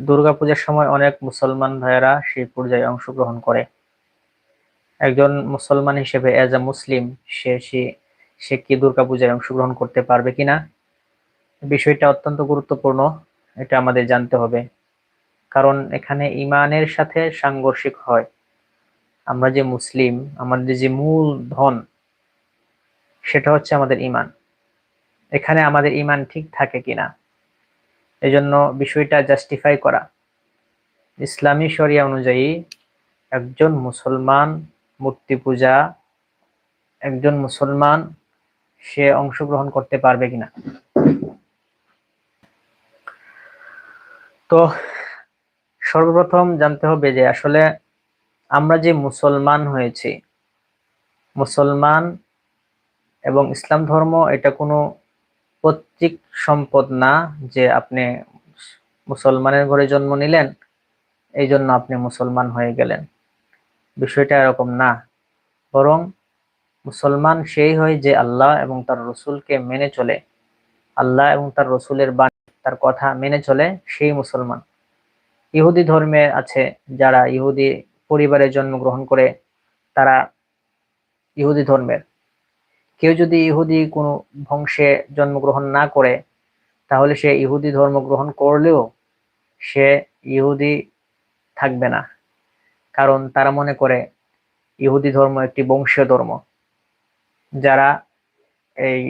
দুর্গাপূজার সময় অনেক মুসলমান ভাইয়েরা সেই পূজায় অংশগ্রহণ করে। একজন মুসলমান হিসেবে এজ এ মুসলিম সে সে কি দুর্গাপূজায় অংশগ্রহণ করতে পারবে কিনা? বিষয়টা অত্যন্ত গুরুত্বপূর্ণ, এটা আমাদের জানতে হবে। কারণ এখানে ইমানের সাথে সাংঘর্ষিক হয়। আমরা যে মুসলিম, আমাদের যে মূল ধন, সেটা হচ্ছে আমাদের ইমান। এখানে আমাদের ইমান ঠিক থাকে কিনা? এজন্য বিষয়টা জাস্টিফাই করা। ইসলামী শরিয়া অনুযায়ী একজন মুসলমান মূর্তি পূজা, একজন মুসলমান সে অংশগ্রহণ করতে পারবে কিনা। তো সর্বপ্রথম জানতে হবে যে আসলে আমরা যে মুসলমান হয়েছি, মুসলমান এবং ইসলাম ধর্ম এটা কোনো পৈতৃক সম্পদ না যে আপনি মুসলমানের ঘরে জন্ম নিলেন, এই জন্য আপনি মুসলমান হয়ে গেলেন। বিষয়টা এরকম না। বরং মুসলমান সেই হয় যে আল্লাহ এবং তার রসুলকে মেনে চলে। আল্লাহ এবং তার রসুলের বাণী, তার কথা মেনে চলে সেই মুসলমান। ইহুদি ধর্মে আছে যারা ইহুদি পরিবারে জন্মগ্রহণ করে, তারা ইহুদি ধর্মের। কেউ যদি ইহুদি কোনো বংশে জন্মগ্রহণ না করে, তাহলে সে ইহুদি ধর্ম গ্রহণ করলেও সে ইহুদি থাকবে না। কারণ তারা মনে করে ইহুদি ধর্ম একটি বংশীয় ধর্ম। যারা এই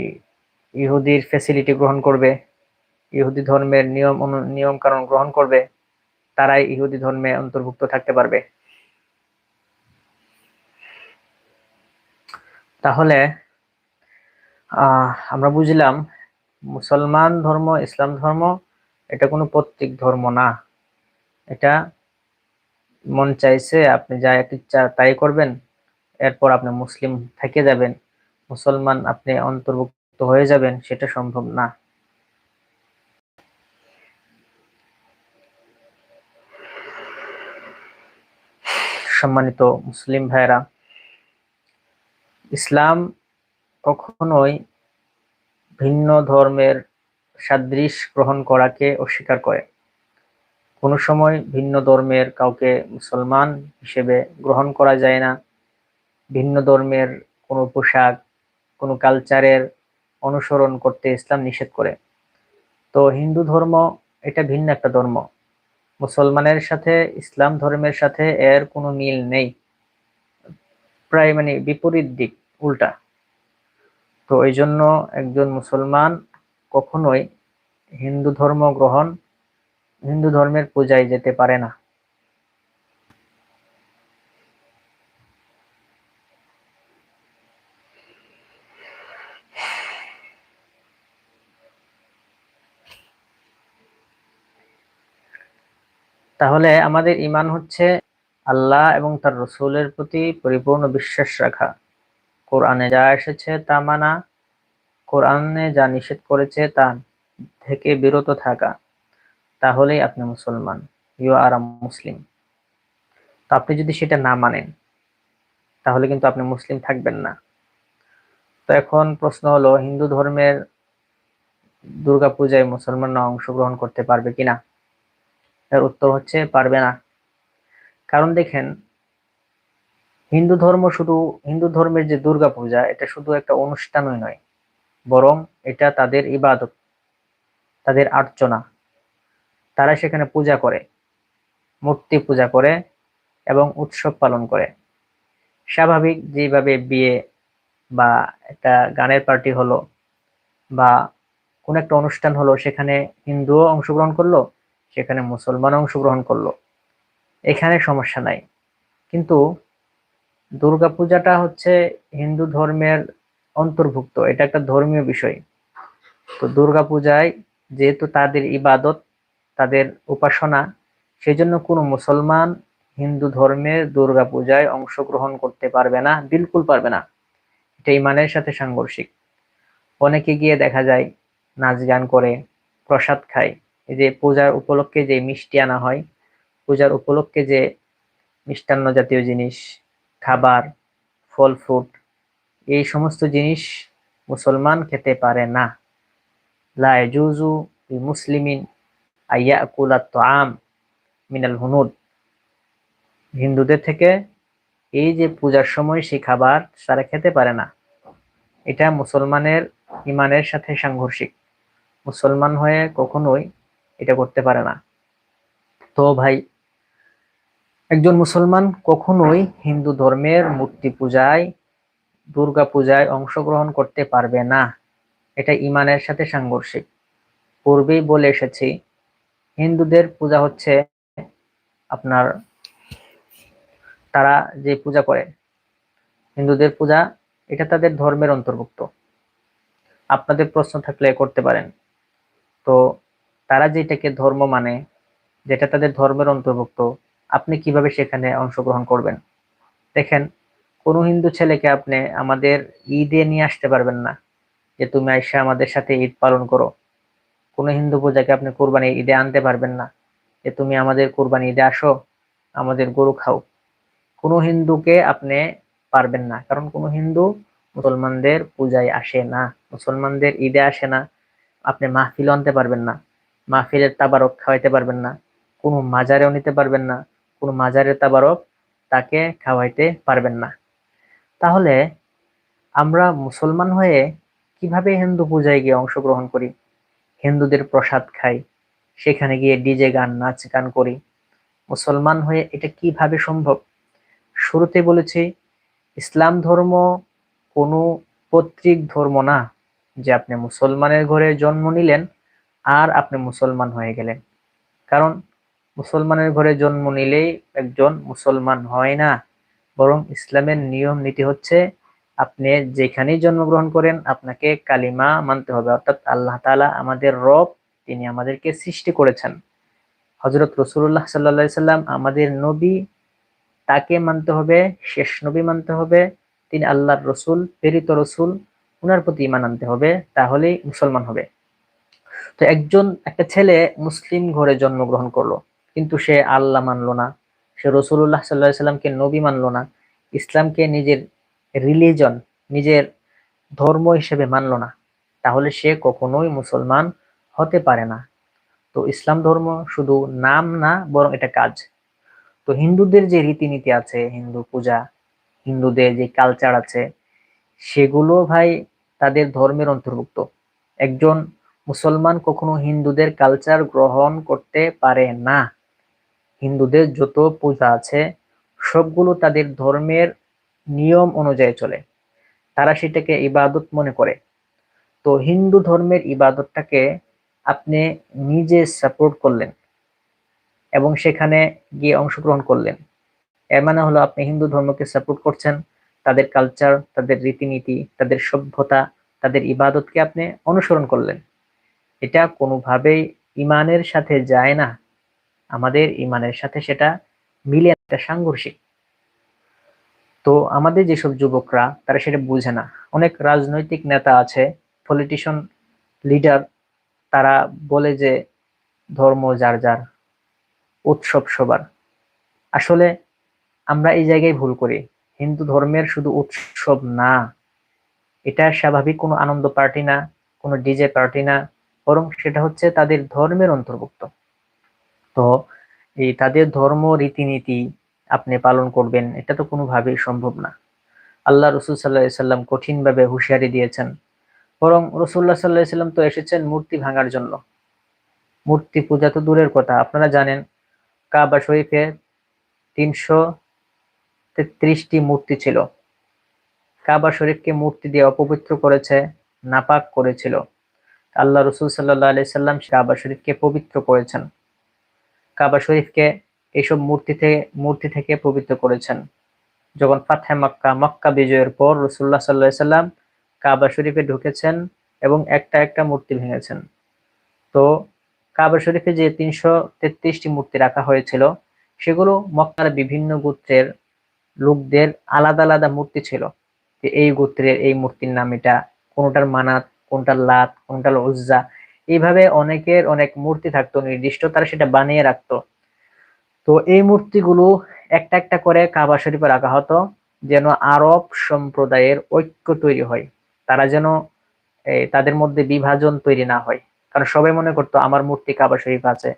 ইহুদির ফেসিলিটি গ্রহণ করবে, ইহুদি ধর্মের নিয়ম নিয়ম কারণ গ্রহণ করবে, তারাই ইহুদি ধর্মে অন্তর্ভুক্ত থাকতে পারবে। তাহলে আমরা বুঝলাম মুসলমান ধর্ম, ইসলাম ধর্ম, এটা কোনো প্রত্যেক ধর্ম না। এটা মন চাইছে আপনি যা ইচ্ছা তাই করবেন, এরপর আপনি মুসলিম থেকে যাবেন। মুসলমান আপনি অন্তর্ভুক্ত হয়ে যাবেন, সেটা সম্ভব না। সম্মানিত মুসলিম ভাইরা ইসলাম কখনোই ভিন্ন ধর্মের সাদৃশ গ্রহণ করাকে অস্বীকার করে। কোনো সময় ভিন্ন ধর্মের কাউকে মুসলমান হিসেবে গ্রহণ করা যায় না। ভিন্ন ধর্মের কোনো পোশাক, কোনো কালচারের অনুসরণ করতে ইসলাম নিষেধ করে। তো হিন্দু ধর্ম, এটা ভিন্ন একটা ধর্ম। মুসলমানের সাথে, ইসলাম ধর্মের সাথে এর কোনো মিল নেই। প্রায় মানে বিপরীত দিক, উল্টা। তো এই জন্য একজন মুসলমান কখনোই হিন্দু ধর্ম গ্রহণ, হিন্দু ধর্মের পূজায় যেতে পারে না। তাহলে আমাদের ইমান হচ্ছে আল্লাহ এবং তার রসুলের প্রতি পরিপূর্ণ বিশ্বাস রাখা। কোরআনে যা এসেছে তা মানা, কোরআনে যা নিষেধ করেছে তা থেকে বিরত থাকা। তাহলেই আপনি মুসলমান। ইউ আর মুসলিম তো আপনি যদি সেটা না মানেন, তাহলে কিন্তু আপনি মুসলিম থাকবেন না। তো এখন প্রশ্ন হলো, হিন্দু ধর্মের দুর্গাপূজায় মুসলমানরা অংশগ্রহণ করতে পারবে কিনা? এর উত্তর হচ্ছে পারবে না। কারণ দেখেন হিন্দু ধর্ম শুধু হিন্দু ধর্মের যে দুর্গা পূজা এটা শুধু একটা অনুষ্ঠানই নয়। বরং এটা তাদের ইবাদত, তাদের আর্চনা। তারা সেখানে পূজা করে, মূর্তি পূজা করে এবং উৎসব পালন করে। স্বাভাবিক যেভাবে বিয়ে বা একটা গানের পার্টি হলো বা কোন একটা অনুষ্ঠান হলো, সেখানে হিন্দুও অংশগ্রহণ করল, সেখানে মুসলমান অংশগ্রহণ করল। এখানে সমস্যা নাই। কিন্তু দুর্গাপূজাটা হচ্ছে হিন্দু ধর্মের অন্তর্ভুক্ত, এটা একটা ধর্মীয় বিষয়। তো দুর্গাপূজায় যেহেতু তাদের ইবাদত, তাদের উপাসনা সেই জন্য কোনো মুসলমান হিন্দু ধর্মের দুর্গাপূজায় অংশগ্রহণ করতে পারবে না, বিলকুল পারবে না। এটা ইমানের সাথে সাংঘর্ষিক। অনেকে গিয়ে দেখা যায় নাচ গান করে, প্রসাদ খায়। এই যে পূজার উপলক্ষে যে মিষ্টি আনা হয়, পূজার উপলক্ষে যে মিষ্টান্ন জাতীয় জিনিস খাবার, ফল ফ্রুট, এই সমস্ত জিনিস মুসলমান খেতে পারে না। লা ইয়াজুজু মুসলিমিন আইয়াকুলা তাআম মিনাল হুনুদ। হিন্দুদের থেকে এই যে পূজার সময় সেই খাবার তারা খেতে পারে না। এটা মুসলমানের ইমানের সাথে সাংঘর্ষিক। মুসলমান হয়ে কখনোই এটা করতে পারে না। তো ভাই একজন মুসলমান কখনোই হিন্দু ধর্মের মূর্তি পূজায়, দুর্গা পূজায় অংশগ্রহণ করতে পারবে না। এটা ইমানের সাথে সাংঘর্ষিক। পূর্বেই বলে এসেছি, হিন্দুদের পূজা হচ্ছে আপনার, তারা যে পূজা করে, হিন্দুদের পূজা, এটা তাদের ধর্মের অন্তর্ভুক্ত। আপনাদের প্রশ্ন থাকলে করতে পারেন। তো তারা যেটাকে ধর্ম মানে যেটা তাদের ধর্মের অন্তর্ভুক্ত আপনি কীভাবে সেখানে অংশগ্রহণ করবেন? দেখেন, কোনো হিন্দু ছেলেকে আপনি আমাদের ঈদে নিয়ে আসতে পারবেন না যে তুমি আইসা আমাদের সাথে ঈদ পালন করো। কোনো হিন্দু পূজাকে আপনি কোরবানি ঈদে আনতে পারবেন না যে তুমি আমাদের কোরবানি ঈদে আসো, আমাদের গরু খাও। কোনো হিন্দুকে আপনি পারবেন না, কারণ কোনো হিন্দু মুসলমানদের পূজায় আসে না, মুসলমানদের ঈদে আসে না। আপনি মাহফিল আনতে পারবেন না, মাহফিলের তাবারক খাওয়াইতে পারবেন না, কোনো মাজারেও নিতে পারবেন না কোনো মাজারের তাবারক তাকে খাওয়াইতে পারবেন না। তাহলে আমরা মুসলমান হয়ে কীভাবে হিন্দু পূজায় গিয়ে অংশগ্রহণ করি? হিন্দুদের প্রসাদ খাই, সেখানে গিয়ে ডিজে গান, নাচ গান করি। মুসলমান হয়ে এটা কীভাবে সম্ভব? শুরুতে বলেছি, ইসলাম ধর্ম কোনো পৈতৃক ধর্ম না যে আপনি মুসলমানের ঘরে জন্ম নিলেন আর আপনি মুসলমান হয়ে গেলেন। কারণ মুসলমানের ঘরে জন্ম নিলেই একজন মুসলমান হয় না। বরং ইসলামের নিয়ম নীতি হচ্ছে, আপনি যেখানেই জন্মগ্রহণ করেন, আপনাকে কালিমা মানতে হবে। অর্থাৎ আল্লাহ তালা আমাদের রব, তিনি আমাদেরকে সৃষ্টি করেছেন। হজরত রসুল্লাহ সাল্লা সাল্লাম আমাদের নবী, তাকে মানতে হবে, শেষ নবী মানতে হবে, তিনি আল্লাহর রসুল, প্রেরিত রসুল, উনার প্রতি ইমান আনতে হবে, তাহলেই মুসলমান হবে। তো একজন, একটা ছেলে মুসলিম ঘরে জন্মগ্রহণ করল। কিন্তু সে আল্লাহ মানলো না। সে রসুল্লাহ সাল্লাহ সাল্লামকে নবী মানলো না। ইসলামকে নিজের রিলিজন নিজের ধর্ম হিসেবে মানল না। তাহলে সে কখনোই মুসলমান হতে পারে না। তো ইসলাম ধর্ম শুধু নাম না, বরং এটা কাজ। তো হিন্দুদের যে রীতিনীতি আছে, হিন্দু পূজা, হিন্দুদের যে কালচার আছে, সেগুলো ভাই তাদের ধর্মের অন্তর্ভুক্ত। একজন মুসলমান কখনো হিন্দুদের কালচার গ্রহণ করতে পারে না। হিন্দুদের যত পূজা আছে, সবগুলো তাদের ধর্মের নিয়ম অনুযায়ী চলে। তারা সেটাকে ইবাদত মনে করে। তো হিন্দু ধর্মের ইবাদতটাকে আপনি নিজে সাপোর্ট করলেন এবং সেখানে গিয়ে অংশগ্রহণ করলেন। এর মানে হলো আপনি হিন্দু ধর্মকে সাপোর্ট করছেন, তাদের কালচার তাদের রীতিনীতি, তাদের সভ্যতা, তাদের ইবাদতকে আপনি অনুসরণ করলেন। এটা কোনোভাবেই ইমানের সাথে যায় না। আমাদের ইমানের সাথে সেটা মিলে একটা সাংঘর্ষিক। তো আমাদের যেসব যুবকরা, তারা সেটা বুঝে না। অনেক রাজনৈতিক নেতা আছে পলিটিশিয়ান লিডার তারা বলে যে ধর্ম যার যার, উৎসব সবার। আসলে আমরা এই জায়গায় ভুল করি। হিন্দু ধর্মের শুধু উৎসব না, এটা স্বাভাবিক কোনো আনন্দ পার্টি না, কোনো ডিজে পার্টি না, বরং সেটা হচ্ছে তাদের ধর্মের অন্তর্ভুক্ত। তো এই তাদের ধর্ম, রীতিনীতি আপনি পালন করবেন, এটা তো কোনোভাবেই সম্ভব না। আল্লাহ রসুল সাল্লাহ সাল্লাম কঠিনভাবে হুঁশিয়ারি দিয়েছেন। বরং রসুল্লাহ সাল্লাহ সাল্লাম তো এসেছেন মূর্তি ভাঙার জন্য। মূর্তি পূজা তো দূরের কথা, আপনারা জানেন, কাবা শরীফে তিনশো তেত্রিশটি মূর্তি ছিল। কাবা শরীফকে মূর্তি দিয়ে অপবিত্র করেছে, নাপাক করেছিল। আল্লাহ রসুল সাল্লাহ আলি সাল্লাম কাবা শরীফকে পবিত্র করেছেন। কাবা শরীফকে এইসব মূর্তি থেকে মূর্তি থেকে পবিত্র করেছেন। যখন ফাতে মক্কা মক্কা বিজয়ের পর রসুল্লাহ সাল্লাহ সাল্লাম কাবা শরীফে ঢুকেছেন এবং একটা একটা মূর্তি ভেঙেছেন। তো কাবা শরীফে যে তিনশো তেত্রিশটি মূর্তি রাখা হয়েছিল, সেগুলো মক্কার বিভিন্ন গোত্রের লোকদের আলাদা আলাদা মূর্তি ছিল যে এই গোত্রের এই মূর্তির নাম এটা, কোনটার মানাত, কোনটার লাত, কোনটার উজ্জা এইভাবে অনেকের অনেক মূর্তি থাকতো, নির্দিষ্ট তারা সেটা বানিয়ে রাখতো। তো এই মূর্তিগুলো একটা একটা করে কাবা শরীফে রাখা হতো, যেন আরব সম্প্রদায়ের ঐক্য তৈরি হয়। তারা যেন তাদের মধ্যে বিভাজন তৈরি না হয়। কারণ সবাই মনে করতো, আমার মূর্তি কাবা শরীফ আছে।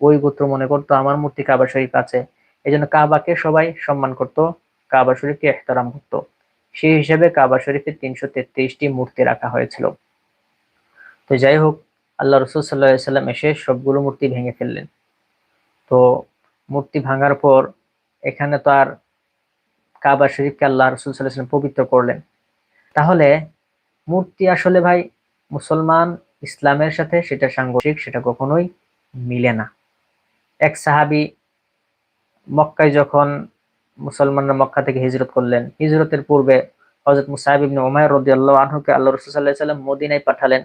ওই গোত্র মনে করতো, আমার মূর্তি কাবা শরীফ আছে। এই জন্য কাবাকে সবাই সম্মান করত, কাবা শরীফকে এহতারাম করত। সেই হিসেবে কাবা শরীফে তিনশো তেত্রিশটি মূর্তি রাখা হয়েছিল। তো যাই হোক আল্লাহ রসুল সাল্লাহ সাল্লাম এসে সবগুলো মূর্তি ভেঙে ফেললেন। তো মূর্তি ভাঙার পর এখানে তো আর কাবা শরীফকে আল্লাহ রসুল সাল্লাহ পবিত্র করলেন। তাহলে মূর্তি আসলে ভাই মুসলমান ইসলামের সাথে সেটা সাংঘর্ষিক, সেটা কখনোই মিলে না। এক সাহাবি মক্কায় যখন মুসলমানরা মক্কা থেকে হিজরত করলেন, হিজরতের পূর্বে হজরত মুসাহিব ইবনে উমায় রদি আল্লাহ আনহুকে আল্লাহ রসুল সাল্লাহ সাল্লাম মদিনায় পাঠালেন।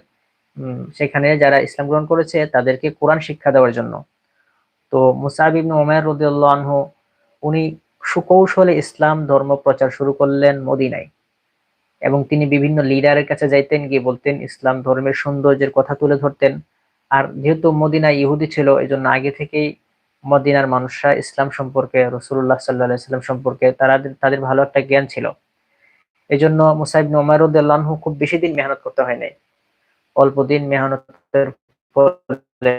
সেখানে যারা ইসলাম গ্রহণ করেছে, তাদেরকে কোরআন শিক্ষা দেওয়ার জন্য। তো মুসাহিব ইবনে রদি আনহু, উনি সুকৌশলে ইসলাম ধর্ম প্রচার শুরু করলেন মদিনায়। এবং তিনি বিভিন্ন লিডারের কাছে যাইতেন, গিয়ে বলতেন, ইসলাম ধর্মের সৌন্দর্যের কথা তুলে ধরতেন। আর যেহেতু মদিনা ইহুদি ছিল এই জন্য আগে থেকেই মদিনার মানুষরা ইসলাম সম্পর্কে রসুল্লাহ সাল্লাহ সাল্লাম সম্পর্কে তারা তাদের ভালো একটা জ্ঞান ছিল। এই জন্য মুসাইব নোমারুদ্দাল্লাহু খুব বেশি দিন মেহনত করতে হয় নাই। অল্প দিন মেহনতের ফলে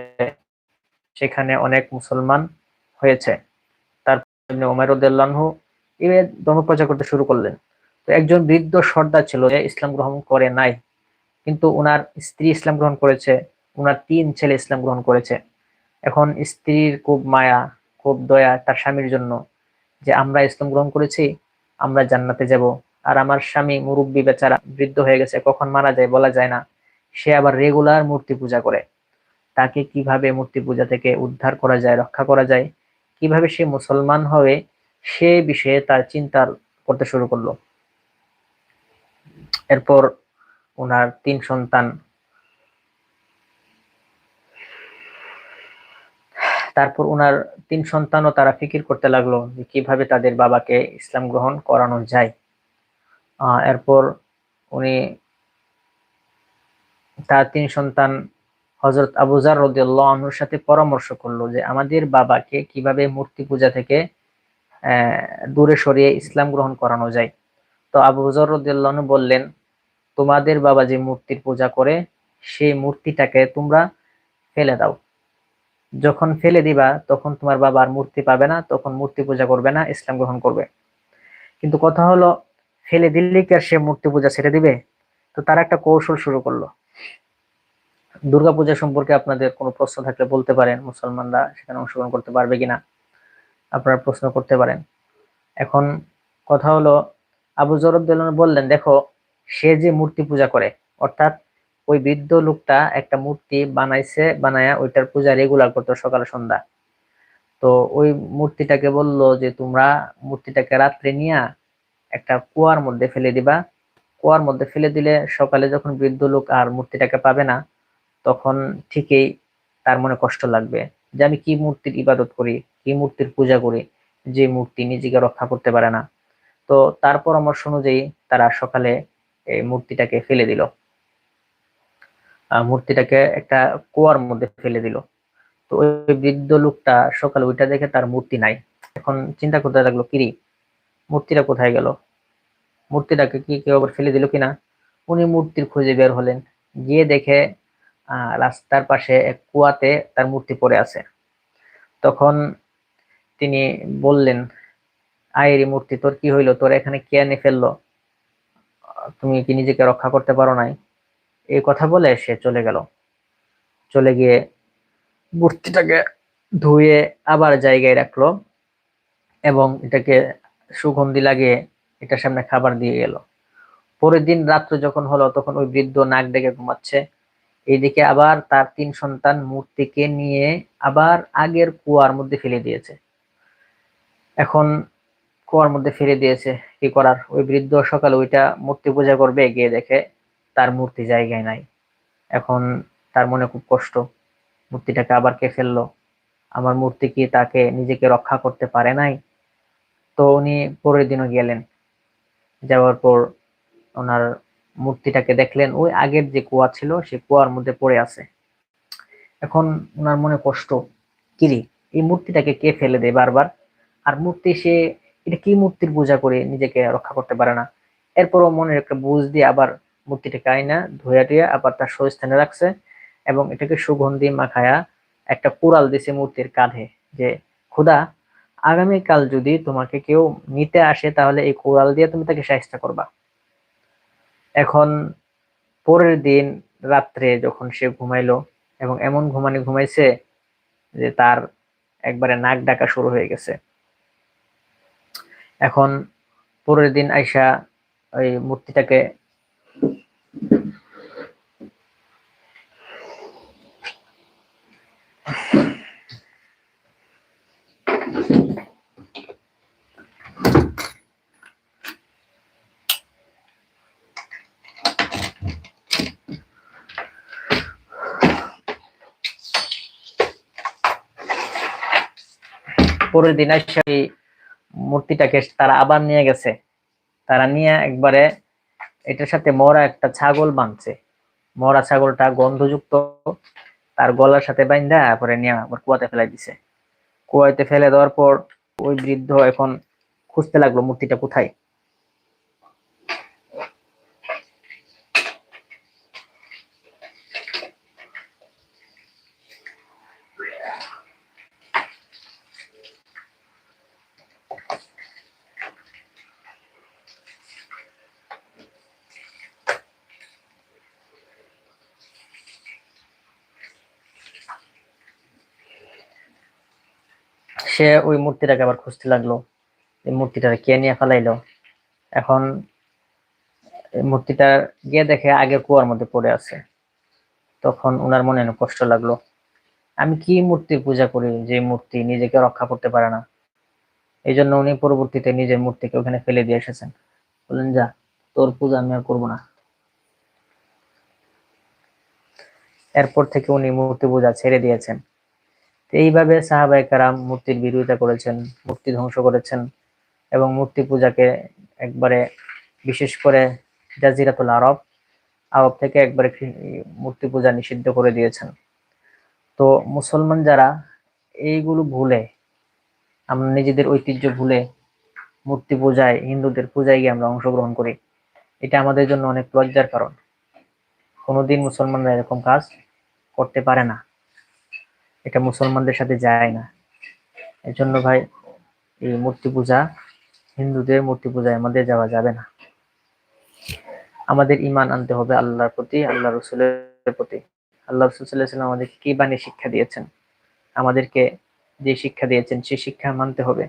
সেখানে অনেক মুসলমান হয়েছে। তারপর ওমারুদ্দাল্লাহু এবার ধর্ম প্রচার করতে শুরু করলেন। তো একজন বৃদ্ধ সর্দার ছিল যে ইসলাম গ্রহণ করে নাই। কিন্তু ওনার স্ত্রী ইসলাম গ্রহণ করেছে ওনার তিন ছেলে ইসলাম গ্রহণ করেছে। এখন স্ত্রীর খুব মায়া, খুব দয়া তার স্বামীর জন্য যে আমরা ইসলাম গ্রহণ করেছি, আমরা জান্নাতে যাব। আর আমার স্বামী মুরব্বী বেচারা বৃদ্ধ হয়ে গেছে, কখন মারা যায় বলা যায় না। সে আবার রেগুলার মূর্তি পূজা করে। তাকে কীভাবে মূর্তি পূজা থেকে উদ্ধার করা যায়, রক্ষা করা যায়, কীভাবে সে মুসলমান হবে, সে বিষয়ে তার চিন্তা করতে শুরু করল। এরপর ওনার তিন সন্তান। তারপর ওনার তিন সন্তানও তারা ফিকির করতে লাগল যে কীভাবে তাদের বাবাকে ইসলাম গ্রহণ করানো যায়। এরপর উনি তার তিন সন্তান হজরত আবুজার রদিয়াল্লাহ আনহুর সাথে পরামর্শ করল যে, আমাদের বাবাকে কীভাবে মূর্তি পূজা থেকে দূরে সরিয়ে ইসলাম গ্রহণ করানো যায়? তো আবু হুজর রদিয়াল্লাহ বললেন, তোমাদের বাবা যে মূর্তির পূজা করে, সেই মূর্তিটাকে তোমরা ফেলে দাও। যখন ফেলে দিবা, তখন তোমার বাবা আর মূর্তি পাবে না, তখন মূর্তি পূজা করবে না, ইসলাম গ্রহণ করবে। কিন্তু কথা হলো, ফেলে দিল্লি কি আর সে মূর্তি পূজা ছেড়ে দিবে? তো তার একটা কৌশল শুরু করল। দুর্গা পূজা সম্পর্কে আপনাদের কোনো প্রশ্ন থাকলে বলতে পারেন, মুসলমানরা সেখানে অংশগ্রহণ করতে পারবে কিনা, আপনারা প্রশ্ন করতে পারেন। এখন কথা হলো, আবু জরুদ্দোলন বললেন, দেখো, সে যে মূর্তি পূজা করে, অর্থাৎ ওই বৃদ্ধ লোকটা একটা মূর্তি বানাইছে, বানায়া ওইটার পূজা রেগুলার করতো সকাল সন্ধ্যা। তো ওই মূর্তিটাকে বলল যে, তোমরা মূর্তিটাকে রাত্রে নিয়ে একটা কুয়ার মধ্যে ফেলে দিবা। কুয়ার মধ্যে ফেলে দিলে সকালে যখন বৃদ্ধ লোক আর মূর্তিটাকে পাবে না তখন ঠিকই তার মনে কষ্ট লাগবে যে আমি কি মূর্তির ইবাদত করি, কি মূর্তির পূজা করি, যে মূর্তি নিজেকে রক্ষা করতে পারে না। তো তার পরামর্শ অনুযায়ী তারা সকালে এই মূর্তিটাকে ফেলে দিল। মূর্তিটাকে একটা কুয়ার মধ্যে ফেলে দিল। তো ওই বৃদ্ধ লোকটা সকালে ওইটা দেখে তার মূর্তি নাই। এখন চিন্তা করতে লাগল, কিরি, মূর্তিটা কোথায় গেল? মূর্তিটাকে কি কেউ আবার ফেলে দিল কিনা? উনি মূর্তির খুঁজে বের হলেন। গিয়ে দেখে রাস্তার পাশে এক কুয়াতে তার মূর্তি পড়ে আছে। তখন তিনি বললেন আয়েরি মূর্তি, তোর কি হইল? তোর এখানে কে এনে ফেলল? তুমি কি নিজেকে রক্ষা করতে পারো নাই? এই কথা বলে সে চলে গেল। চলে গিয়ে মূর্তিটাকে ধুয়ে আবার জায়গায় রাখল এবং এটাকে সুগন্ধি লাগিয়ে এটার সামনে খাবার দিয়ে গেল। পরের দিন রাত্র যখন হলো, তখন ওই বৃদ্ধ নাক ডেকে ঘুমাচ্ছে। এইদিকে আবার তার তিন সন্তান মূর্তিকে নিয়ে আবার আগের কুয়ার মধ্যে ফেলে দিয়েছে। এখন কুয়ার মধ্যে ফেলে দিয়েছে। কি করার? ওই বৃদ্ধ সকালে ওইটা মূর্তি পূজা করবে, গিয়ে দেখে তার মূর্তি জায়গায় নাই। এখন তার মনে খুব কষ্ট। মূর্তিটাকে আবার কে ফেলল? আমার মূর্তি কি তাকে নিজেকে রক্ষা করতে পারে নাই? তো উনি পরের দিনও গেলেন। যাওয়ার পর ওনার মূর্তিটাকে দেখলেন, ওই আগের যে কুয়া ছিল, সে কুয়ার মধ্যে পড়ে আছে। এখন ওনার মনে কষ্ট কিরি এই মূর্তিটাকে কে ফেলে দেয় বারবার? আর মূর্তি সে, এটা কি মূর্তির পূজা করে নিজেকে রক্ষা করতে পারে না? এরপরও মনের একটা বুঝ দিয়ে আবার মূর্তিটাকে আইনা ধুয়া দিয়ে আবার তার স্থানে রাখছে এবং এটাকে সুগন্ধি মাখায়া একটা কুড়াল দিছে মূর্তির কাঁধে যে, খুদা, আগামীকাল যদি তোমাকে কেউ নিতে আসে তাহলে এই কুড়াল দিয়ে তুমি তাকে সাহায্য করবা। এখন পরের দিন রাত্রে যখন সে ঘুমাইলো, এবং এমন ঘুমানি ঘুমাইছে যে তার একবারে নাক ডাকা শুরু হয়ে গেছে। এখন পরের দিন আইসা ওই মূর্তিটাকে পরের দিন সেই মূর্তিটাকে তারা আবার নিয়ে গেছে। তারা নিয়ে একবারে এটার সাথে মরা একটা ছাগল বাঁধছে। মরা ছাগলটা গন্ধযুক্ত, তার গলার সাথে বাইন্ধা পরে নিয়ে আবার কুয়াতে ফেলাই দিছে। কুয়াতে ফেলে দেওয়ার পর ওই বৃদ্ধ এখন খুঁজতে লাগল মূর্তিটা কোথায়। সে ওই মূর্তিটাকে আবার খুঁজতে লাগল। এই মূর্তিটা কে নিয়ে ফেলাইলো? এখন মূর্তিটা গিয়ে দেখে আগের কুয়ার মধ্যে পড়ে আছে। তখন ওনার মনে কষ্ট লাগল। আমি কি মূর্তির পূজা করি যে মূর্তি নিজেকে রক্ষা করতে পারে না? এই জন্য উনি পরবর্তীতে নিজের মূর্তিকে ওখানে ফেলে দিয়ে এসেছেন। বললেন, যা, তোর পূজা আমি আর করব না। এরপর থেকে উনি মূর্তি পূজা ছেড়ে দিয়েছেন। এইভাবে সাহাবাই কারাম মূর্তির বিরোধিতা করেছেন, মূর্তি ধ্বংস করেছেন এবং মূর্তি পূজাকে একবারে বিশেষ করে জাজিরাতুল আরব আরব থেকে একবারে মূর্তি পূজা নিষিদ্ধ করে দিয়েছেন। তো মুসলমান যারা এইগুলো ভুলে, আমরা নিজেদের ঐতিহ্য ভুলে মূর্তি পূজায়, হিন্দুদের পূজায় গিয়ে আমরা অংশগ্রহণ করি, এটা আমাদের জন্য অনেক লজ্জার কারণ। কোনোদিন মুসলমানরা এরকম কাজ করতে পারে না। এটা মুসলমানদের সাথে যায় না। এর জন্য ভাই, এই মূর্তি পূজা, হিন্দুদের মূর্তি পূজায় আমাদের যাওয়া যাবে না। আমাদের ইমান আনতে হবে আল্লাহর প্রতি আল্লাহ রসুলের প্রতি। আল্লাহ রসুল সাল্লাহ আমাদেরকে কি বাণী শিক্ষা দিয়েছেন? আমাদেরকে যে শিক্ষা দিয়েছেন সেই শিক্ষা মানতে হবে।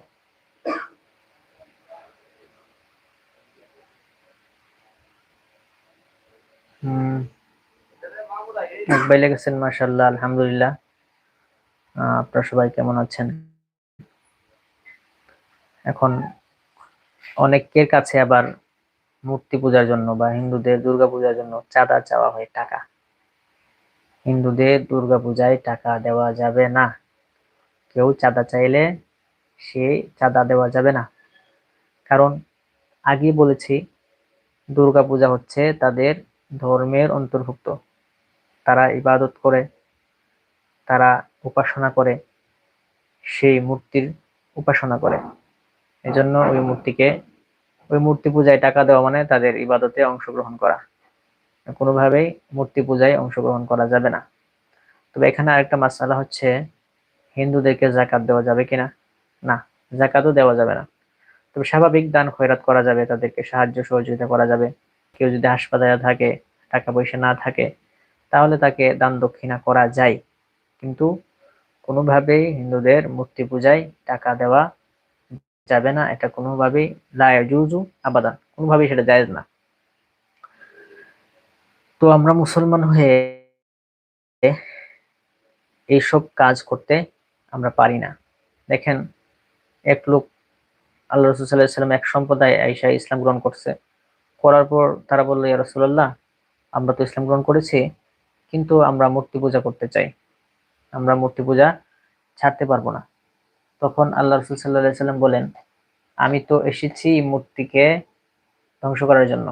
হম। এক গেছেন মাসাল্লাহ আলহামদুলিল্লাহ। আপনারা সবাই কেমন আছেন? এখন অনেকের কাছে আবার মূর্তি পূজার জন্য বা হিন্দুদের দুর্গা পূজার জন্য চাঁদা চাওয়া হয় টাকা। হিন্দুদের দুর্গা পূজায় টাকা দেওয়া যাবে না। কেউ চাঁদা চাইলে সে চাঁদা দেওয়া যাবে না। কারণ আগে বলেছি, দুর্গা পূজা হচ্ছে তাদের ধর্মের অন্তর্ভুক্ত। তারা ইবাদত করে, তারা উপাসনা করে, সেই মূর্তির উপাসনা করে। এজন্য ওই মূর্তিকে, ওই মূর্তি পূজায় টাকা দেওয়া মানে তাদের ইবাদতে অংশগ্রহণ করা। কোনোভাবেই মূর্তি পূজায় অংশগ্রহণ করা যাবে না। তবে এখানে আরেকটা মাসালা হচ্ছে, হিন্দুদেরকে জাকাত দেওয়া যাবে কিনা? না, জাকাতও দেওয়া যাবে না। তবে স্বাভাবিক দান খয়রাত করা যাবে, তাদেরকে সাহায্য সহযোগিতা করা যাবে। কেউ যদি হাসপাতালে থাকে, টাকা পয়সা না থাকে, তাহলে তাকে দান দক্ষিণা করা যায়। কিন্তু কোনোভাবেই হিন্দুদের মূর্তি পূজায় টাকা দেওয়া যাবে না। এটা কোনোভাবেই লায়াজুজু আবাদান, কোনোভাবেই সেটা জায়েজ না। তো আমরা মুসলমান হয়ে এইসব কাজ করতে আমরা পারি না। দেখেন, এক লোক আল্লাহ রসুল সাল্লাম এক সম্প্রদায় আইসা ইসলাম গ্রহণ করছে। করার পর তারা বলল, ইয়া রসুল্লাহ আমরা তো ইসলাম গ্রহণ করেছি, কিন্তু আমরা মূর্তি পূজা করতে চাই। আমরা মূর্তি পূজা ছাড়তে পারব না। তখন আল্লাহ রসুল সাল্লাহ সাল্লাম বলেন, আমি তো এসেছি মূর্তিকে ধ্বংস করার জন্য।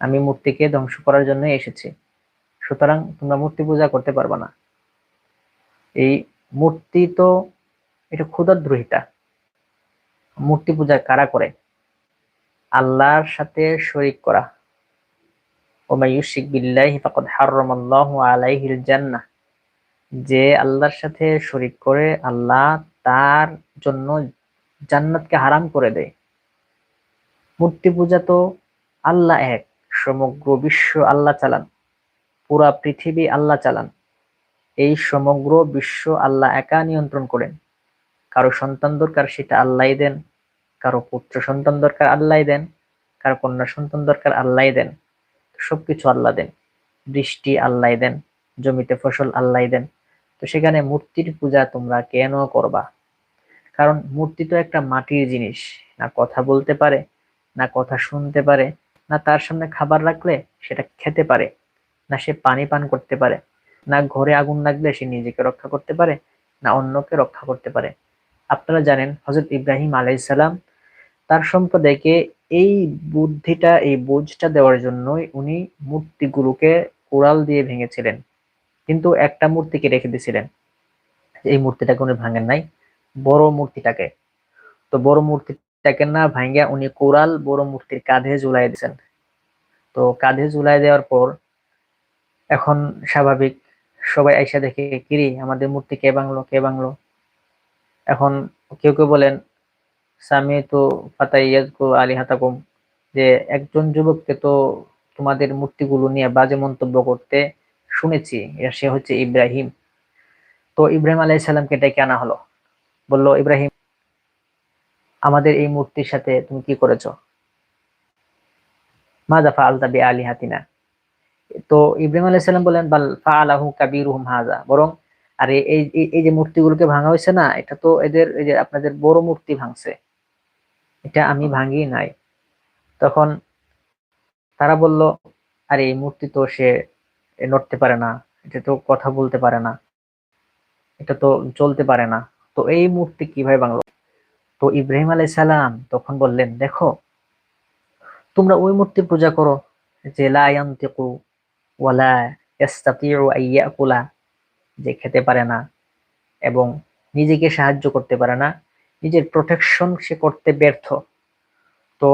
আমি মূর্তিকে ধ্বংস করার জন্য এসেছি। সুতরাং তোমরা মূর্তি পূজা করতে পারবে না। এই মূর্তি তো এটা ক্ষুদাদ্রোহিতা মূর্তি পূজা কারা করে? আল্লাহর সাথে শরিক করা। ওমাই ইউশিক বিল্লাহি ফাকাদ হারামাল্লাহু আলাইহিল জান্নাহ। যে আল্লাহর সাথে শরিক করে আল্লাহ তার জন্য জান্নাতকে হারাম করে দেয়। মূর্তি পূজা তো আল্লাহ এক, সমগ্র বিশ্ব আল্লাহ চালান, পুরা পৃথিবী আল্লাহ চালান। এই সমগ্র বিশ্ব আল্লাহ একা নিয়ন্ত্রণ করেন। কারও সন্তান দরকার সেটা আল্লাহ দেন, কারও পুত্র সন্তান দরকার আল্লাহ দেন, কারও কন্যা সন্তান দরকার আল্লাহ দেন। সবকিছু আল্লাহ দেন বৃষ্টি আল্লাহ দেন, জমিতে ফসল আল্লাহ দেন। তো সেখানে মূর্তির পূজা তোমরা কেন করবা? কারণ মূর্তি তো একটা মাটির জিনিস, না কথা বলতে পারে, না কথা শুনতে পারে, না তার সামনে খাবার রাখলে সেটা খেতে পারে, না সে পানি পান করতে পারে, না ঘরে আগুন লাগলে সে নিজেকে রক্ষা করতে পারে, না অন্যকে রক্ষা করতে পারে। আপনারা জানেন হজরত ইব্রাহিম আলাইসালাম তার সম্প্রদায়কে এই বুদ্ধিটা, এই বোঝটা দেওয়ার জন্যই উনি মূর্তিগুলোকে কোড়াল দিয়ে ভেঙেছিলেন। কিন্তু একটা মূর্তিকে রেখে দিয়েছিলেন। এই মূর্তিটাকে উনি ভাঙেন নাই। বড় মূর্তিটাকে। তো বড় মূর্তিটাকে না ভাঙ্গিয়া উনি কোরাল বড় মূর্তির কাঁধে ঝুলাই দিয়েছেন। তো কাঁধে ঝুলাই দেওয়ার পর এখন স্বাভাবিক, সবাই আইসা দেখে, কিরি, আমাদের মূর্তি কে বাংলো কে বাংলো এখন কেউ কেউ বলেন, সামি তো ফাতাইয়াজকু আলী হাতাকুম। যে একজন যুবককে তো তোমাদের মূর্তিগুলো নিয়ে বাজে মন্তব্য করতে শুনেছি এটা সে হচ্ছে ইব্রাহিম। তো ইব্রাহিম আলাইসাল্লামকে ডেকে আনা হলো। বলল, ইব্রাহিম, আমাদের এই মূর্তির সাথে তুমি কি করেছ? মাজা ফা আলতা আলী হাতিনা তো ইব্রাহিম আলাইসাল্লাম বলেন বাল ফা আলাহু কাবিরুহুম হাজা বরং, আর, এই এই যে মূর্তিগুলোকে ভাঙা হয়েছে না, এটা তো এদের, এই যে আপনাদের বড় মূর্তি ভাঙছে। এটা আমি ভাঙি নাই। তখন তারা বলল, আরে, এই মূর্তি তো সে নড়তে পারে না, এটা তো কথা বলতে পারে না, এটা তো চলতে পারে না। তো এই মূর্তি কীভাবে বাংলো? তো ইব্রাহিম আলাই সালাম তখন বললেন, দেখো, তোমরা ওই মূর্তি পূজা করো যে লায়ান্তিকু যে খেতে পারে না এবং নিজেকে সাহায্য করতে পারে না, নিজের প্রোটেকশন সে করতে ব্যর্থ। তো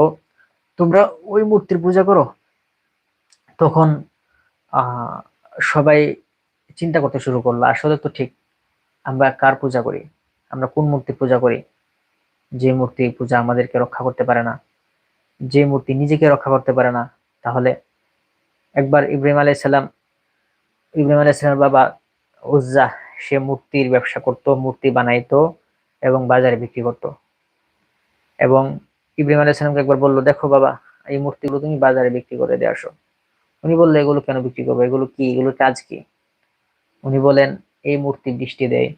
তোমরা ওই মূর্তির পূজা করো? তখন সবাই চিন্তা করতে শুরু করল, আসলে তো ঠিক, আমরা কার পূজা করি? আমরা কোন মূর্তি পূজা করি? যে মূর্তি পূজা আমাদেরকে রক্ষা করতে পারে না, যে মূর্তি নিজেকে রক্ষা করতে পারে না, তাহলে একবার ইব্রাহিম আলাইসাল্লাম ইব্রাহিম আলাইসাল্লামের বাবা উজ্জা, সে মূর্তির ব্যবসা করত, মূর্তি বানাইতো এবং বাজারে বিক্রি করত। এবং ইব্রাহিম আলাইসাল্লামকে একবার বলল, দেখো বাবা, এই মূর্তিগুলো তুমি বাজারে বিক্রি করে দিয়ে আসো। উনি বলল, এগুলো কেন বিক্রি করব? এগুলো কি? এগুলো কাজ কি? উনি বলেন, এই মূর্তি বৃষ্টি দেয়,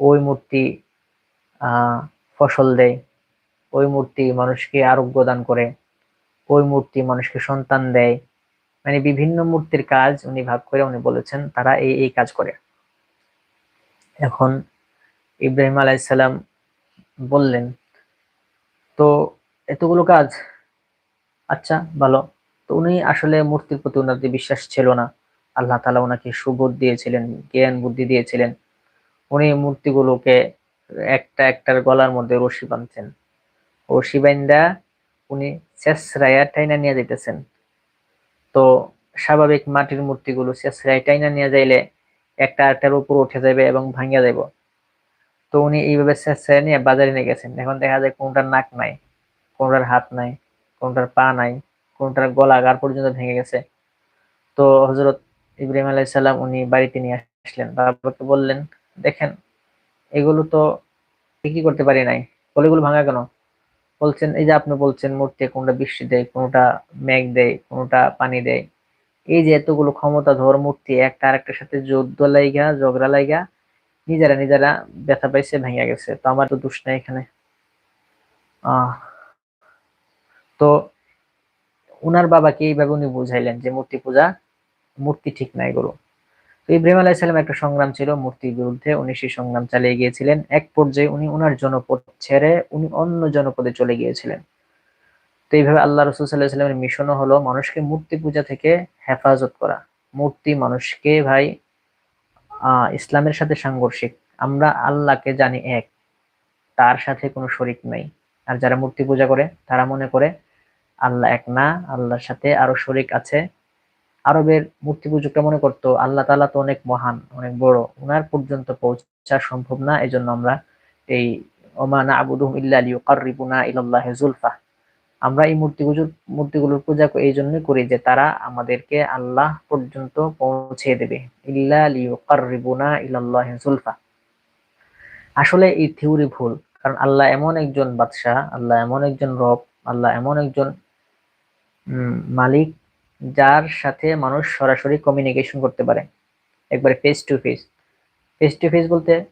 ওই মূর্তি ফসল দেয়, ওই মূর্তি মানুষকে আরোগ্য দান করে, ওই মূর্তি মানুষকে সন্তান দেয়। মানে বিভিন্ন মূর্তির কাজ উনি ভাগ করে উনি বলেছেন, তারা এই এই কাজ করে। এখন ইব্রাহিম আলাইসাল্লাম বললেন, তো এতগুলো কাজ আচ্ছা ভালো। তো উনি আসলে মূর্তির প্রতি ওনার যে বিশ্বাস ছিল না, আল্লাহ তালা ওনাকে সুবোধ দিয়েছিলেন, জ্ঞান বুদ্ধি দিয়েছিলেন। উনি মূর্তিগুলোকে একটা একটার গলার মধ্যে রশি বাঁধছেন। রশি বাইন্দা উনি শেষরায়া টাইনা নিয়ে যেতেছেন তো স্বাভাবিক মাটির মূর্তিগুলো শেষরায় টাইনা নিয়ে যাইলে একটা আটটার উপর উঠে যাবে এবং ভাঙিয়া যাবে তো উনি এইভাবে শেষরায় নিয়ে বাজারে নিয়ে গেছেন। এখন দেখা যায় কোনটার নাক নাই, কোনটার হাত নাই, কোনটার পা নাই। কোনটার গলা গার পর্যন্ত ভেঙে গেছে। তো হজরত ইব্রাহিম আলাইসাল্লাম উনি বাড়িতে নিয়ে আসলেন। বাবাকে বললেন, দেখেন, এগুলো তো বিক্রি করতে পারি নাই। বলেগুলো ভাঙা কেন? বলছেন, এই যে আপনি বলছেন, মূর্তি কোনটা বৃষ্টি দেয়, কোনটা মেঘ দেয়, কোনটা পানি দেয়। এই যে এতগুলো ক্ষমতা ধর মূর্তি, একটা আরেকটার সাথে যুদ্ধ লাইগা, ঝগড়া লাইগা, নিজেরা নিজেরা ব্যথা পাইছে, ভেঙে গেছে। তো আমার তো দোষ নাই এখানে। আহ, তো উনার বাবাকে এইভাবে উনি বুঝাইলেন যে মূর্তি পূজা, মূর্তি ঠিক নাই এগুলো তো ইব্রাহিম আলাইসাল্লাম একটা সংগ্রাম ছিল মূর্তির বিরুদ্ধে। উনি সেই সংগ্রাম চালিয়ে গিয়েছিলেন। এক পর্যায়ে উনি উনার জনপদ ছেড়ে উনি অন্য জনপদে চলে গিয়েছিলেন। তো এইভাবে আল্লাহ রসুল সাল্লাহ সাল্লামের মিশনও হলো মানুষকে মূর্তি পূজা থেকে হেফাজত করা। মূর্তি মানুষকে ভাই আহ ইসলামের সাথে সাংঘর্ষিক। আমরা আল্লাহকে জানি এক, তার সাথে কোনো শরিক নাই। আর যারা মূর্তি পূজা করে, তারা মনে করে আল্লাহ এক না, আল্লাহর সাথে আরও শরিক আছে। আরবের মূর্তি পূজকরা মনে করতো? আল্লাহ তালা তো অনেক মহান, অনেক বড়। ওনার পর্যন্ত পৌঁছা সম্ভব না এই জন্য আমরা এই ওমানা আবুদুম ইল্লা ইলাল্লাহ জুলফা আমরা এই মূর্তিগুলোর মূর্তিগুলোর পূজা এই জন্যই করি যে তারা আমাদেরকে আল্লাহ পর্যন্ত পৌঁছে দেবে। ইল্লা লিউকাররিবুনা ইলাল্লাহ জুলফা আসলে এই থিওরি ভুল, কারণ আল্লাহ এমন একজন বাদশাহ, আল্লাহ এমন একজন রব, আল্লাহ এমন একজন মালিক যার সাথে মানুষ সরাসরি কমিউনিকেশন করতে পারে। একবারে face to face face to face বলতে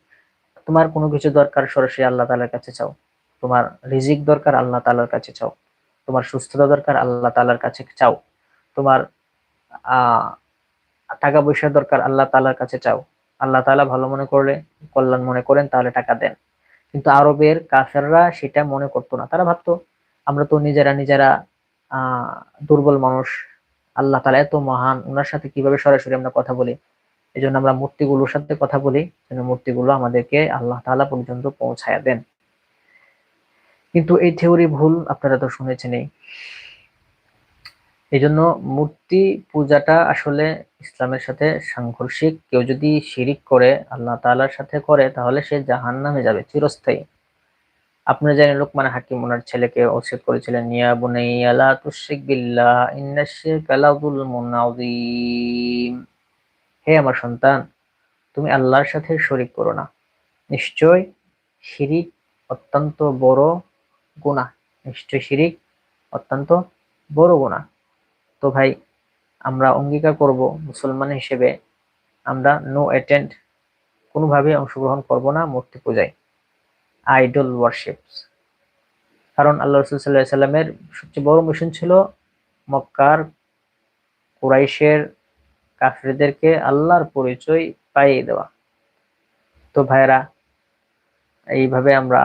তোমার কোনো কিছু দরকার সরাসরি আল্লাহ তালার কাছে চাও। তোমার রিজিক দরকার আল্লাহ তালার কাছে চাও। তোমার সুস্থতা দরকার আল্লাহ তালার কাছে চাও। তোমার টাকা পয়সা দরকার আল্লাহ তালার কাছে চাও। আল্লাহ তালা ভালো মনে করলে, কল্যাণ মনে করেন, তাহলে টাকা দেন। কিন্তু আরবের কাফেররা সেটা মনে করতো না। তারা ভাবতো, আমরা তো নিজেরা নিজেরা দুর্বল মানুষ, আল্লাহ তালা এত মহান ওনার সাথে কীভাবে সরাসরি আমরা কথা বলি? এই জন্য আমরা মূর্তিগুলোর সাথে কথা বলি, যেন মূর্তিগুলো আমাদেরকে আল্লাহ তালা পর্যন্ত পৌঁছায় দেন। কিন্তু এই থিওরি ভুল, আপনারা তো শুনেছেনই এই। জন্য মূর্তি পূজাটা আসলে ইসলামের সাথে সাংঘর্ষিক। কেউ যদি শিরিক করে, আল্লাহ তালার সাথে করে, তাহলে সে জাহান নামে যাবে, চিরস্থায়ী। আপনারা জানেন লোকমান হাকিম ওনার ছেলেকে অসিয়ত করেছিলেন নিয়া বুনাইয়া লা তুশরিক বিল্লাহ আযীম। হে আমার সন্তান, তুমি আল্লাহর সাথে শরিক করো না। নিশ্চয় শিরিক অত্যন্ত বড় গুনাহ। নিশ্চয় শিরিক অত্যন্ত বড় গুনাহ। তো ভাই, আমরা অঙ্গীকার করব মুসলমান হিসেবে। আমরা নো অ্যাটেন্ড কোনোভাবে অংশগ্রহণ করব না মূর্তি পূজায়। আইডল ওয়ার্শিপ কারণ আল্লাহ রসুল সাল্লাহ সাল্লামের সবচেয়ে বড় মিশন ছিল মক্কার কুরাইশের কাফরিদেরকে আল্লাহর পরিচয় পাইয়ে দেওয়া। তো ভাইরা এইভাবে আমরা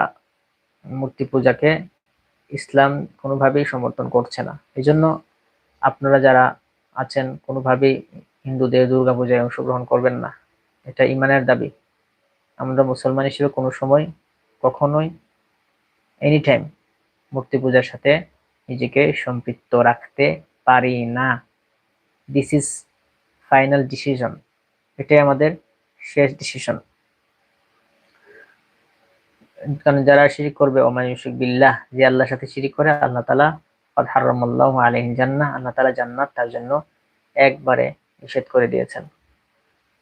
মূর্তি পূজাকে ইসলাম কোনোভাবেই সমর্থন করছে না। এই জন্য আপনারা যারা আছেন, কোনোভাবেই হিন্দুদের দুর্গা পূজায় অংশগ্রহণ করবেন না। এটা ইমানের দাবি। আমরা মুসলমান হিসেবে কোনো সময় কখনোই এনি টাইম মূর্তি পূজার সাথে নিজেকে সম্পৃক্ত রাখতে পারি না। দিস ইজ ফাইনাল ডিসিশন এটাই আমাদের শেষ ডিসিশন কারণ যারা শিরিক করবে ওমায়ুশিক বিল্লাহ, যে আল্লাহর সাথে শিরিক করে, আল্লাহ তালা হারামাল্লাহ আলহিন জান্না আল্লাহ তালা জান্নাত তার জন্য একবারে নিষেধ করে দিয়েছেন।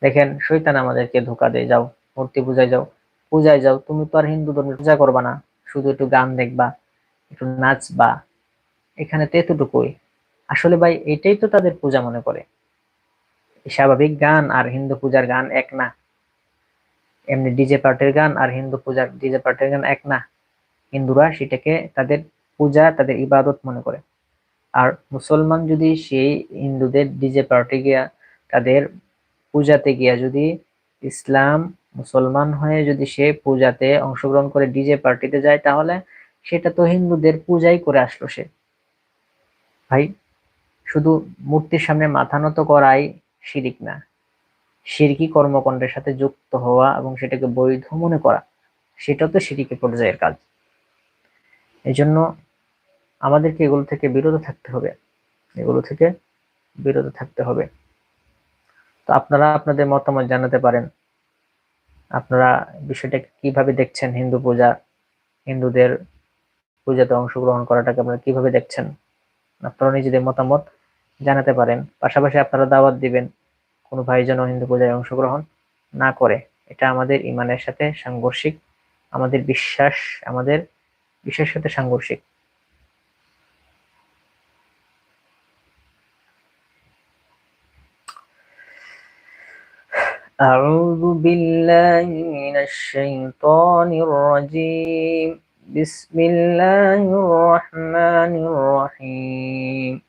দেখেন শৈতান আমাদেরকে ধোকা দিয়ে, যাও, মূর্তি পূজায় যাও। পূজায় যাও, তুমি তো আর হিন্দু ধর্মের পূজা করবা না, শুধু একটু গান দেখবা, একটু নাচবা। এখানে তো এতটুকুই। আসলে ভাই, এটাই তো তাদের পূজা মনে করে। স্বাভাবিক গান আর হিন্দু পূজার গান এক না। এমনি ডিজে পার্টির গান আর হিন্দু পূজার, ডিজে পার্টির গান এক না। হিন্দুরা সেটাকে তাদের পূজা, তাদের ইবাদত মনে করে। আর মুসলমান যদি সেই হিন্দুদের ডিজে পার্টি গিয়া, তাদের পূজাতে গিয়া যদি ইসলাম মুসলমান হয়ে যদি সে পূজাতে অংশগ্রহণ করে ডিজে পার্টিতে যায়, তাহলে সেটা তো হিন্দুদের পূজাই করে আসলো সে। ভাই, শুধু মূর্তির সামনে মাথা নত করাই শিরিক না। শিরকি কর্মকাণ্ডের সাথে যুক্ত হওয়া এবং সেটাকে বৈধ মনে করা, সেটা তো শিরিকে পর্যায়ের কাজ। এই জন্য আমাদেরকে এগুলো থেকে বিরত থাকতে হবে। এগুলো থেকে বিরত থাকতে হবে। তো আপনারা আপনাদের মতামত জানাতে পারেন। আপনারা বিষয়টাকে কীভাবে দেখছেন? হিন্দু পূজা, হিন্দুদের পূজাতে অংশগ্রহণ করাটাকে আপনারা কীভাবে দেখছেন? আপনারা নিজেদের মতামত জানাতে পারেন। পাশাপাশি আপনারা দাওয়াত দিবেন কোনো ভাই যেন হিন্দু পূজায় অংশগ্রহণ না করে। এটা আমাদের ইমানের সাথে সাংঘর্ষিক, আমাদের বিশ্বাস, আমাদের বিশ্বাসের সাথে সাংঘর্ষিক। أعوذ بالله من الشيطان الرجيم. بسم الله الرحمن الرحيم.